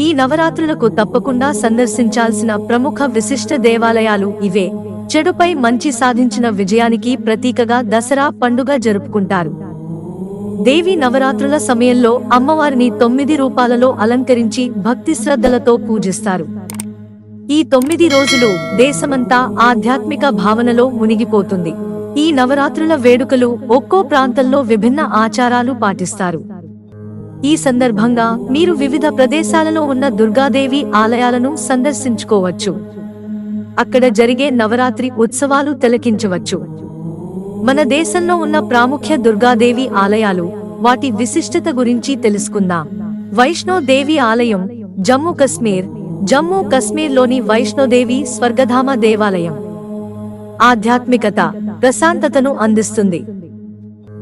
ఈ నవరాత్రులకు తప్పకుండా సందర్శించాల్సిన ప్రముఖ విశిష్ట దేవాలయాలు ఇవే. చెడుపై మంచి సాధించిన విజయానికి ప్రతీకగా దసరా పండుగ జరుపుకుంటారు. దేవి నవరాత్రుల సమయంలో అమ్మవారిని తొమ్మిది రూపాలలో అలంకరించి భక్తి శ్రద్ధలతో పూజిస్తారు. ఈ తొమ్మిది రోజులు దేశమంతా ఆధ్యాత్మిక భావనలో మునిగిపోతుంది. ఈ నవరాత్రుల వేడుకలు ఒక్కో ప్రాంతంలో విభిన్న ఆచారాలు పాటిస్తారు. ఈ సందర్భంగా మీరు వివిధ ప్రదేశాలలో ఉన్న దుర్గాదేవి ఆలయాలను సందర్శించుకోవచ్చు. అక్కడ జరిగే నవరాత్రి ఉత్సవాలు తిలకించవచ్చు. మన దేశంలో ఉన్న ప్రాముఖ్య దుర్గాదేవి ఆలయాలు వాటి విశిష్టత గురించి తెలుసుకుందాం. వైష్ణోదేవి ఆలయం జమ్మూ కశ్మీర్ జమ్మూ కశ్మీర్లోని వైష్ణోదేవి స్వర్గధామ దేవాలయం. ఆధ్యాత్మికత ప్రశాంతతను అందిస్తుంది.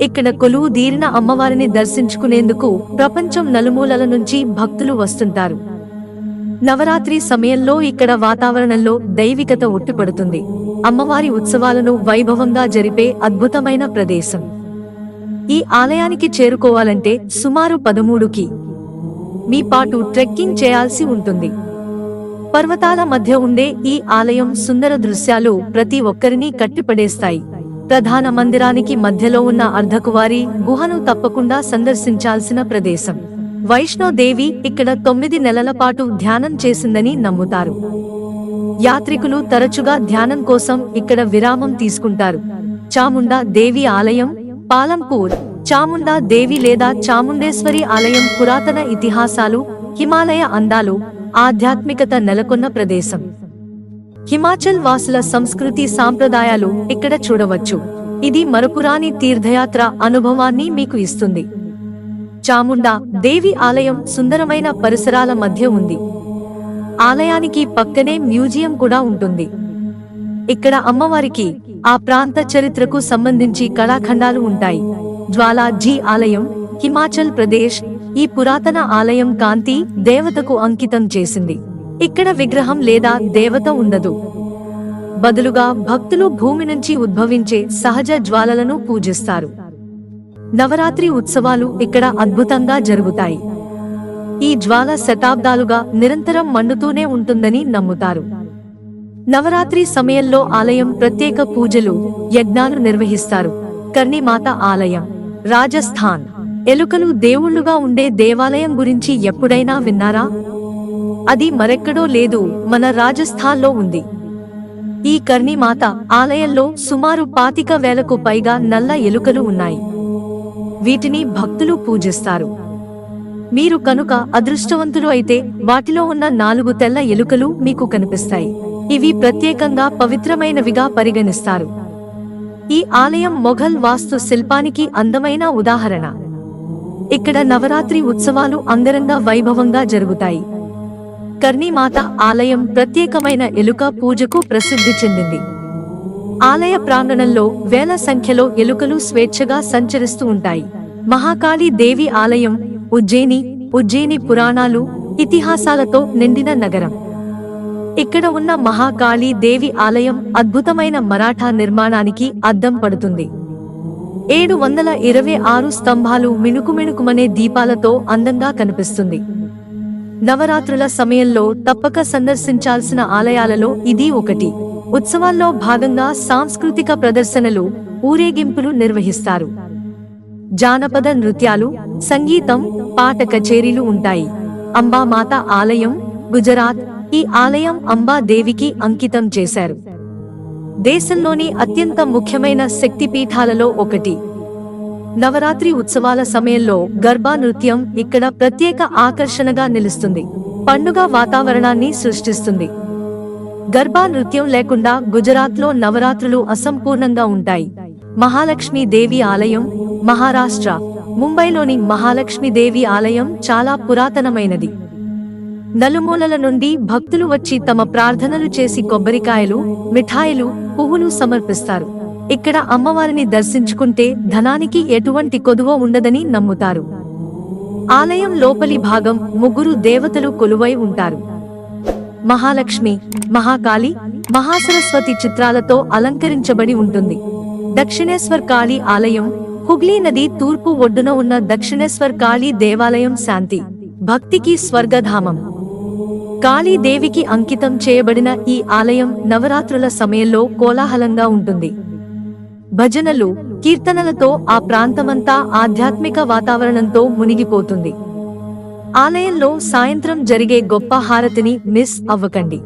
ఇక్కడ కొలువు దీరిన అమ్మవారిని దర్శించుకునేందుకు ప్రపంచం నలుమూలల నుంచి భక్తులు వస్తుంటారు. నవరాత్రి సమయంలో ఇక్కడ వాతావరణంలో దైవికత ఉట్టిపడుతుంది. అమ్మవారి ఉత్సవాలను వైభవంగా జరిపే అద్భుతమైన ప్రదేశం. ఈ ఆలయానికి చేరుకోవాలంటే సుమారు పదమూడుకి మీ పాటు ట్రెక్కింగ్ చేయాల్సి ఉంటుంది. పర్వతాల మధ్య ఉండే ఈ ఆలయం సుందర దృశ్యాలు ప్రతి ఒక్కరిని కట్టిపడేస్తాయి. ప్రధాన మందిరానికి మధ్యలో ఉన్న అర్ధకువారి గుహను తప్పకుండా సందర్శించాల్సిన ప్రదేశం. వైష్ణోదేవి ఇక్కడ తొమ్మిది నెలల పాటు ధ్యానం చేసిందని నమ్ముతారు. యాత్రికులు తరచుగా ధ్యానం కోసం ఇక్కడ విరామం తీసుకుంటారు. చాముండా దేవి ఆలయం పాలంపూర్ చాముండా దేవి లేదా చాముండేశ్వరి ఆలయం పురాతన ఇతిహాసాలు హిమాలయ అందాలు ఆధ్యాత్మికత నెలకొన్న ప్రదేశం. హిమాచల్ వాసుల సంస్కృతి సాంప్రదాయాలు ఇక్కడ చూడవచ్చు? ఇది మరపురాని తీర్థయాత్ర అనుభవాన్ని మీకు ఇస్తుంది. చాముండా దేవి ఆలయం సుందరమైన పరిసరాల మధ్య ఉంది. ఆలయానికి పక్కనే మ్యూజియం కూడా ఉంటుంది. ఇక్కడ అమ్మవారికి ఆ ప్రాంత చరిత్రకు సంబంధించి కళాఖండాలు ఉంటాయి. జ్వాలాజీ ఆలయం హిమాచల్ ప్రదేశ్ ఈ పురాతన ఆలయం కాంతి దేవతకు అంకితం చేసింది. ఇక్కడ విగ్రహం లేదా దేవత ఉండదు. బదులుగా భక్తులు భూమి నుంచి ఉద్భవించే సహజ జ్వాలలను పూజిస్తారు. నవరాత్రి ఉత్సవాలు ఇక్కడ అద్భుతంగా జరుగుతాయి. ఈ జ్వాల శతాబ్దాలుగా నిరంతరం మండుతూనే ఉంటుందని నమ్ముతారు. నవరాత్రి సమయంలో ఆలయం ప్రత్యేక పూజలు యజ్ఞాలు నిర్వహిస్తారు. కర్ణిమాత ఆలయం రాజస్థాన్. ఎలుకలు దేవుళ్ళుగా ఉండే దేవాలయం గురించి ఎప్పుడైనా విన్నారా? అది మరెక్కడో లేదు మన రాజస్థాన్లో ఉంది. ఈ కర్ణిమాత ఆలయంలో సుమారు పాతిక వేలకు పైగా నల్ల ఎలుకలు ఉన్నాయి. వీటిని భక్తులు పూజిస్తారు. మీరు కనుక అదృష్టవంతులు అయితే వాటిలో ఉన్న నాలుగు తెల్ల ఎలుకలు మీకు కనిపిస్తాయి. ఇవి ప్రత్యేకంగా పవిత్రమైనవిగా పరిగణిస్తారు. ఈ ఆలయం మొఘల్ వాస్తు శిల్పానికి అందమైన ఉదాహరణ. ఇక్కడ నవరాత్రి ఉత్సవాలు అంగరంగ వైభవంగా జరుగుతాయి. కర్ణీమాత ఆలయం ప్రత్యేకమైన ఎలుక పూజకు ప్రసిద్ధి చెందింది. ఆలయ ప్రాంగణంలో వేల సంఖ్యలో ఎలుకలు స్వేచ్ఛగా సంచరిస్తూ ఉంటాయి. మహాకాళి దేవి ఆలయం ఉజ్జయిని ఉజ్జయిని పురాణాలు ఇతిహాసాలతో నిండిన నగరం. ఇక్కడ ఉన్న మహాకాళి దేవి ఆలయం అద్భుతమైన మరాఠా నిర్మాణానికి అద్దం పడుతుంది. ఏడు వందల ఇరవై ఆరు స్తంభాలు మిణుకుమిణుకుమనే దీపాలతో అందంగా కనిపిస్తుంది. నవరాత్రుల సమయంలో తప్పక సందర్శించాల్సిన ఆలయాలలో ఇది ఒకటి. ఉత్సవాల్లో భాగంగా సాంస్కృతిక ప్రదర్శనలు ఊరేగింపులు నిర్వహిస్తారు. జానపద నృత్యాలు సంగీతం పాట కచేరీలు ఉంటాయి. అంబామాత ఆలయం గుజరాత్ ఈ ఆలయం అంబా దేవికి అంకితం చేశారు. దేశంలోని అత్యంత ముఖ్యమైన శక్తిపీఠాలలో ఒకటి. నవరాత్రి ఉత్సవాల సమయంలో గర్భా నృత్యం ఇక్కడ ప్రత్యేక ఆకర్షణగా నిలుస్తుంది. పండుగ వాతావరణాన్ని సృష్టిస్తుంది. గర్భా నృత్యం లేకుండా గుజరాత్లో నవరాత్రులు అసంపూర్ణంగా ఉంటాయి. మహాలక్ష్మి దేవి ఆలయం మహారాష్ట్ర ముంబైలోని మహాలక్ష్మి దేవి ఆలయం చాలా పురాతనమైనది. నలుమూలల నుండి భక్తులు వచ్చి తమ ప్రార్థనలు చేసి కొబ్బరికాయలు మిఠాయిలు పువ్వులు సమర్పిస్తారు. ఇక్కడ అమ్మవారిని దర్శించుకుంటే ధనానికి ఎటువంటి కొదువ ఉండదని నమ్ముతారు. ఆలయం లోపలి భాగం ముగ్గురు దేవతలు కొలువై ఉంటారు. మహాలక్ష్మి మహాకాళి మహాసరస్వతి చిత్రాలతో అలంకరించబడి ఉంటుంది. దక్షిణేశ్వర్ కాళీ ఆలయం హుగ్లీ నది తూర్పు ఒడ్డున ఉన్న దక్షిణేశ్వర్ కాళీ దేవాలయం శాంతి భక్తికి స్వర్గధామం. కాళీదేవికి అంకితం చేయబడిన ఈ ఆలయం నవరాత్రుల సమయంలో కోలాహలంగా ఉంటుంది. భజనలు కీర్తనలతో ఆ ప్రాంతమంతా ఆధ్యాత్మిక వాతావరణంతో మునిగిపోతుంది. ఆలయంలో సాయంత్రం జరిగే గొప్ప హారతిని మిస్ అవ్వకండి.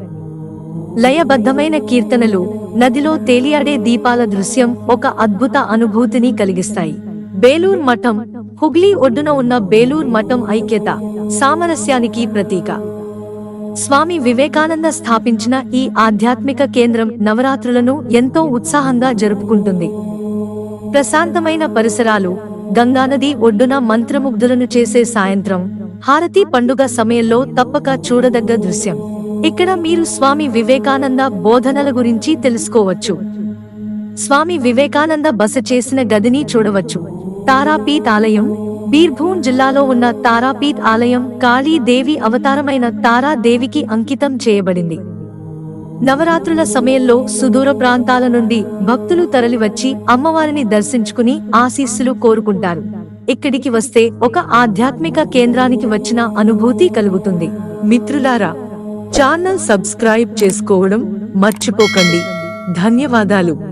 లయబద్ధమైన కీర్తనలు నదిలో తేలియాడే దీపాల దృశ్యం ఒక అద్భుత అనుభూతిని కలిగిస్తాయి. బేలూర్ మఠం హుగ్లీ ఒడ్డున ఉన్న బేలూర్ మఠం ఐక్యత సామరస్యానికి ప్రతీక. స్వామి వివేకానంద స్థాపించిన ఈ ఆధ్యాత్మిక కేంద్రం నవరాత్రులను ఎంతో ఉత్సాహంగా జరుపుకుంటుంది. ప్రశాంతమైన పరిసరాలు గంగానది ఒడ్డున మంత్రముగ్ధులను చేసే సాయంత్రం హారతి పండుగ సమయంలో తప్పక చూడదగ్గ దృశ్యం. ఇక్కడ మీరు స్వామి వివేకానంద బోధనల గురించి తెలుసుకోవచ్చు. స్వామి వివేకానంద బస చేసిన గదిని చూడవచ్చు. తారాపీఠ్ ఆలయం బీర్భూం జిల్లాలో ఉన్న తారాపీఠ్ ఆలయం కాళీదేవి అవతారమైన తారాదేవికి అంకితం చేయబడింది. నవరాత్రుల సమయంలో సుదూర ప్రాంతాల నుండి భక్తులు తరలివచ్చి అమ్మవారిని దర్శించుకుని ఆశీస్సులు కోరుకుంటారు. ఇక్కడికి వస్తే ఒక ఆధ్యాత్మిక కేంద్రానికి వచ్చిన అనుభూతి కలుగుతుంది. మిత్రులారా ఛానల్ సబ్స్క్రైబ్ చేసుకోవడం మర్చిపోకండి. ధన్యవాదాలు.